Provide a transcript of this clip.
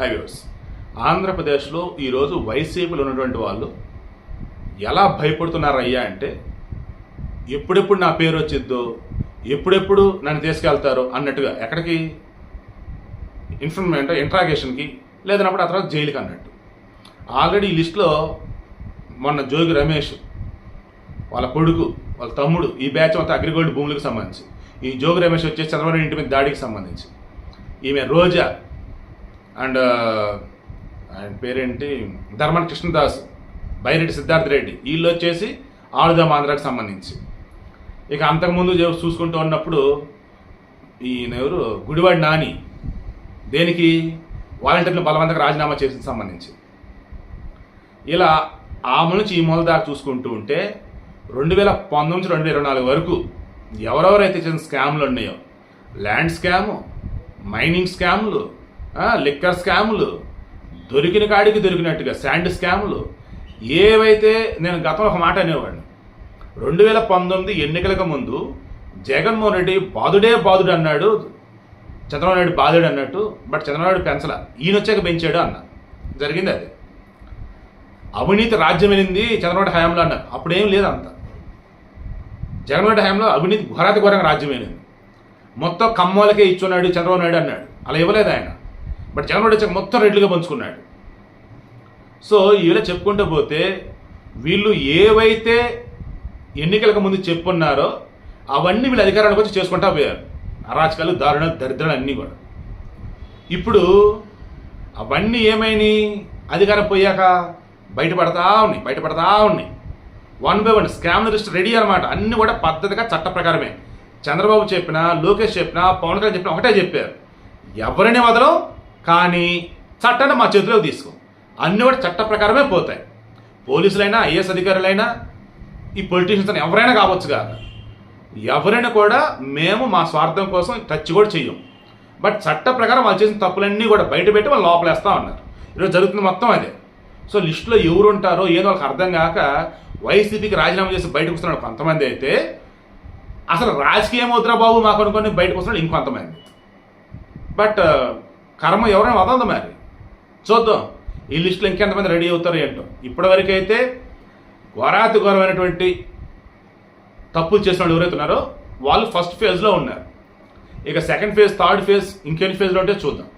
Highways ఆంధ్రప్రదేశ్లో ఈరోజు వైసీపీలో ఉన్నటువంటి వాళ్ళు ఎలా భయపడుతున్నారయ్యా అంటే ఎప్పుడెప్పుడు నా పేరు వచ్చిద్దో ఎప్పుడెప్పుడు నన్ను తీసుకెళ్తారో అన్నట్టుగా ఎక్కడికి? ఇన్ఫర్మేషన్ ఇంట్రాగేషన్కి లేదన్నప్పుడు ఆ తర్వాత జైలుకి అన్నట్టు. ఆల్రెడీ ఈ లిస్ట్లో మొన్న జోగి రమేష్ వాళ్ళ కొడుకు వాళ్ళ తమ్ముడు ఈ బ్యాచ్ అంతా అగ్రిగోల్డ్ భూములకు సంబంధించి. ఈ జోగి రమేష్ వచ్చేసి చంద్రబాబు ఇంటి మీద దాడికి సంబంధించి. ఈమె రోజా అండ్ ఆయన పేరేంటి? ధర్మన్ కృష్ణదాస్ బైరెడ్డి సిద్ధార్థ రెడ్డి. వీళ్ళు వచ్చేసి ఆడుదాం ఆంధ్రాకి సంబంధించి. ఇక అంతకుముందు చూసుకుంటూ ఉన్నప్పుడు ఈయన ఎవరు? గుడివాడి నాని. దేనికి? వాలంటీర్లు బలవంతంగా రాజీనామా చేసిన సంబంధించి. ఇలా ఆ నుంచి ఈ మూల దాకా చూసుకుంటూ ఉంటే రెండు వేల పంతొమ్మిది నుంచి రెండు ఇరవై నాలుగు వరకు ఎవరెవరైతే చేసిన స్కామ్లు ఉన్నాయో ల్యాండ్ స్కాము మైనింగ్ స్కాములు లిక్కర్ స్కాములు. దొరికిన కాడికి దొరికినట్టుగా శాండ్ స్కాములు. ఏవైతే నేను గతంలో ఒక మాట అనేవాడిని. రెండు వేల పంతొమ్మిది ఎన్నికలకు ముందు జగన్మోహన్ రెడ్డి బాదుడే బాదుడు అన్నాడు. చంద్రబాబు నాయుడు బాధుడు అన్నట్టు బట్ చంద్రబాబు నాయుడు పెంచల. ఈయన వచ్చాక పెంచాడు అన్న. జరిగింది అది. అవినీతి రాజ్యం వెళ్ళింది చంద్రబాబు హయాంలో అన్నారు. అప్పుడేం లేదు అంత. జగన్మోహన్ హయాంలో అవినీతి ఘోరాతి ఘోరంగా రాజ్యం వెళ్ళింది మొత్తం కమ్మోలకే ఇచ్చున్నాడు చంద్రబాబు నాయుడు అన్నాడు. అలా ఇవ్వలేదు ఆయన. బట్ జగన్మోహన్ రెడ్డి వచ్చాక మొత్తం రెడ్లుగా పంచుకున్నాడు. సో ఇలా చెప్పుకుంటూ పోతే వీళ్ళు ఏవైతే ఎన్నికలకు ముందు చెప్పున్నారో అవన్నీ వీళ్ళు అధికారానికి వచ్చి చేసుకుంటా పోయారు. అరాచకాలు దారుణ దరిద్రాలు అన్నీ కూడా. ఇప్పుడు అవన్నీ ఏమైనాయి? అధికారం పోయాక బయటపడతా ఉన్నాయి బయటపడతా ఉన్నాయి. One by one scam list ready అనమాట అన్నీ కూడా పద్ధతిగా చట్ట ప్రకారమే. చంద్రబాబు చెప్పినా లోకేష్ చెప్పినా పవన్ కళ్యాణ్ చెప్పినా ఒకటే చెప్పారు. ఎవరిని వదలం? కానీ చట్టాన్ని మా చేతిలోకి తీసుకో. అన్ని కూడా చట్ట ప్రకారమే పోతాయి. పోలీసులైనా ఐఏఎస్ అధికారులైనా ఈ పొలిటీషియన్స్ అని ఎవరైనా కావచ్చు కాదు ఎవరైనా కూడా మేము మా స్వార్థం కోసం టచ్ కూడా చెయ్యం. బట్ చట్ట ప్రకారం వాళ్ళు చేసిన తప్పులన్నీ కూడా బయట పెట్టి వాళ్ళు లోపలేస్తా ఉన్నారు. ఈరోజు జరుగుతుంది మొత్తం అదే. సో లిస్టులో ఎవరు ఉంటారో ఏదో వాళ్ళకి అర్థం కాక వైసీపీకి రాజీనామా చేసి బయటకు వస్తున్నాడు కొంతమంది అయితే అసలు రాజకీయం వద్దురా బాబు మాకు అనుకుని బయటకు వస్తున్నాడు ఇంకొంతమంది. బట్ కర్మ ఎవరైనా వదలదు మరి. చూద్దాం. ఈ లిస్టులో ఇంకెంతమంది రెడీ అవుతారో ఏంటో. ఇప్పటివరకు అయితే ఘోరాతి ఘోరమైనటువంటి తప్పులు చేసిన వాళ్ళు ఎవరైతే ఉన్నారో వాళ్ళు ఫస్ట్ ఫేజ్లో ఉన్నారు. ఇక సెకండ్ ఫేజ్ థర్డ్ ఫేజ్ ఇంకెన్ని ఫేజ్లో ఉంటే చూద్దాం.